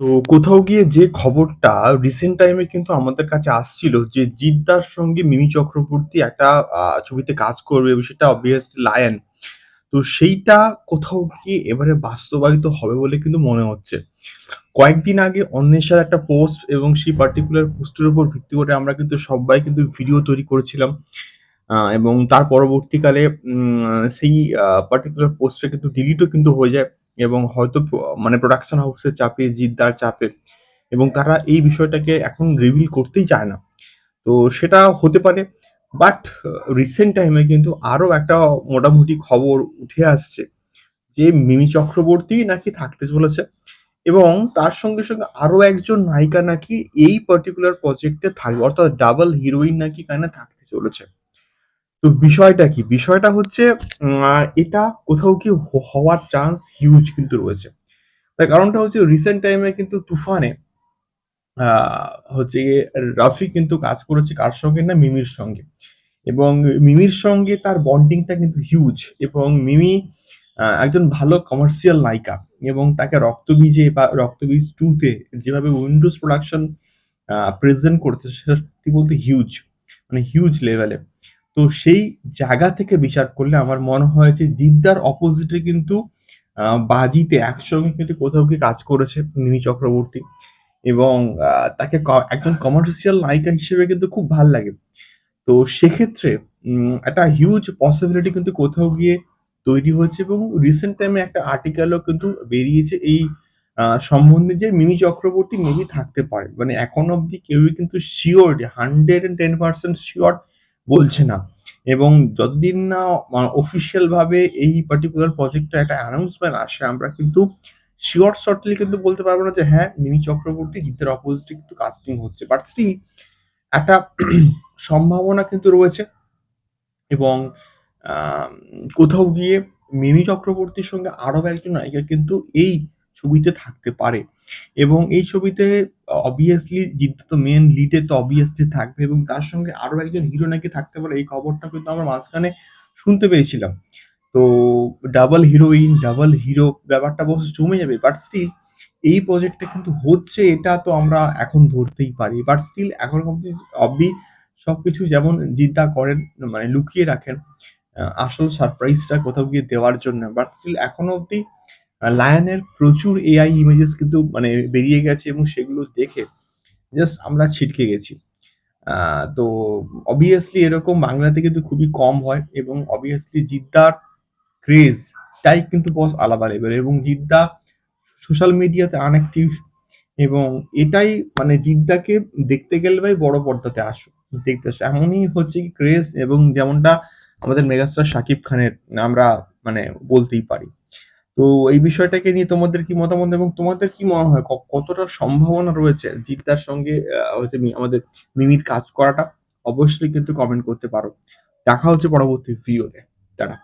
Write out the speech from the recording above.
তো কোথাও গিয়ে যে খবরটা রিসেন্ট টাইমে কিন্তু আমাদের কাছে আসছিল যে জিদ্দার সঙ্গে মিমি চক্রবর্তী একটা, আ, ছবিতে কাজ করবে সেটা obviously 'লায়ন'। তো সেইটা কোথাও গিয়ে এবারে বাস্তবায়িত হবে বলে কিন্তু মনে হচ্ছে। কয়েকদিন আগে অন্বেষার একটা পোস্ট এবং সেই পার্টিকুলার পোস্টের উপর ভিত্তি করে আমরা কিন্তু সব্বাই কিন্তু ভিডিও তৈরি করেছিলাম। এবং তার পরবর্তীকালে, উম, সেই পার্টিকুলার পোস্টটা কিন্তু ডিলিটও কিন্তু হয়ে যায় এবং হয়তো মানে প্রোডাকশন হাউসের চাপে, জিদ্দার চাপে এবং তারা এই বিষয়টাকে এখন রিভিল করতেই চায় না। তো সেটা হতে পারে। বাট রিসেন্ট টাইমে কিন্তু আরও একটা মোটামুটি খবর উঠে আসছে যে মিমি চক্রবর্তী নাকি থাকতে চলেছে এবং তার সঙ্গে, সঙ্গে আরও একজন নায়িকা নাকি এই পার্টিকুলার প্রজেক্টে থাকবে। অর্থাৎ ডাবল হিরোইন নাকি এখানে থাকতে চলেছে। তো বিষয়টা কি? বিষয়টা হচ্ছে এটা কোথাও কি হওয়ার চান্স হিউজ কিন্তু রয়েছে। তার কারণটা হচ্ছে রিসেন্ট টাইমে কিন্তু 'তুফানে' হচ্ছে রাফি কিন্তু কাজ করেছে কার সঙ্গে না মিমির সঙ্গে। এবং মিমির সঙ্গে তার বন্ডিংটা কিন্তু হিউজ এবং মিমি একজন ভালো কমার্শিয়াল নায়িকা এবং তাকে 'রক্তবীজে' বা 'রক্তবীজ 2' তে যেভাবে উইন্ডোজ প্রোডাকশন প্রেজেন্ট করেছে, সেটা বলতে হিউজ। মানে হিউজ লেভেলে। তো সেই জায়গা থেকে বিচার করলে আমার মনে হয় যে জিদ্দার অপোজিটে কিন্তু 'বাজিতে' একসঙ্গে কিন্তু কোথাও গিয়ে কাজ করেছে মিমি চক্রবর্তী এবং তাকে একজন কমার্শিয়াল নায়িকা হিসেবে কিন্তু খুব ভালো লাগে। তো সেক্ষেত্রে একটা হিউজ পসিবিলিটি কিন্তু কোথাও গিয়ে তৈরি হয়েছে এবং রিসেন্ট টাইমে একটা আর্টিকেলও কিন্তু বেরিয়েছে এই সম্বন্ধে যে মিমি চক্রবর্তী মেবি থাকতে পারে। মানে এখন অব্দি কেউই কিন্তু সিওর 110% সিওর বলছে না। এবং যতদিন না মা অফিসিয়াল ভাবে এই পার্টিকুলার প্রজেক্টটা একটা অ্যানাউন্সমেন্ট আসে আমরা কিন্তু সিওর শর্টলি কিন্তু বলতে পারব না যে হ্যাঁ, মিমি চক্রবর্তী জিতের অপোজিটে কিন্তু কাস্টিং হচ্ছে। বাট স্টিল একটা সম্ভাবনা কিন্তু রয়েছে এবং কোথাও গিয়ে মিমি চক্রবর্তীর সঙ্গে আরও একজন নায়িকা কিন্তু এই ছবিতে থাকতে পারে এবং এই ছবিতে অবভিয়াসলি জিদ্দা তো মেন লিডে তো obviously থাকবে এবং তার সঙ্গে আরও একজন হিরো নাকি থাকতে পারে এই খবরটা কিন্তু আমরা মাঝখানে শুনতে পেয়েছিলাম। তো ডাবল হিরোইন, ডাবল হিরো ব্যাপারটা অবশ্য জমে যাবে। বাট স্টিল এই প্রজেক্টটা কিন্তু হচ্ছে এটা তো আমরা এখন ধরতেই পারি। বাট স্টিল এখনও অব্দি অব্দি সবকিছু যেমন জিদ্দা করেন মানে লুকিয়ে রাখেন আসল সারপ্রাইজটা কোথাও গিয়ে দেওয়ার জন্য। বাট স্টিল এখনও অব্দি আ 'লায়নের' প্রচুর এআই ইমেজেস কিন্তু মানে বেরিয়ে গেছে এবং সেগুলো দেখে জাস্ট আমরা ছিটকে গেছি। তো অবভিয়াসলি এরকম বাংলাতে কিন্তু খুবই কম হয় এবং অবভিয়াসলি জিদ্দার ক্রেজ টাই কিন্তু বস আলাদা লেভেলের এবং জিদ্দা সোশ্যাল মিডিয়াতে আনঅ্যাক্টিভ এবং এটাই মানে জিদ্দাকে দেখতে গেলে ভাই বড় পর্দাতে আসো। দেখতে আসো। এমনই হচ্ছে কি ক্রেজ এবং যেমনটা আমাদের মেগাস্টার শাকিব খানের আমরা মানে বলতেই পারি। তো এই বিষয়টাকে নিয়ে তোমাদের কি মতামত এবং তোমাদের কি মনে হয় কতটা সম্ভাবনা রয়েছে জিদ্দার সঙ্গে হচ্ছে আমাদের মিমির কাজ করাটা? অবশ্যই কিন্তু কমেন্ট করতে পারো। দেখা হচ্ছে পরবর্তী ভিডিওতে। টাটা।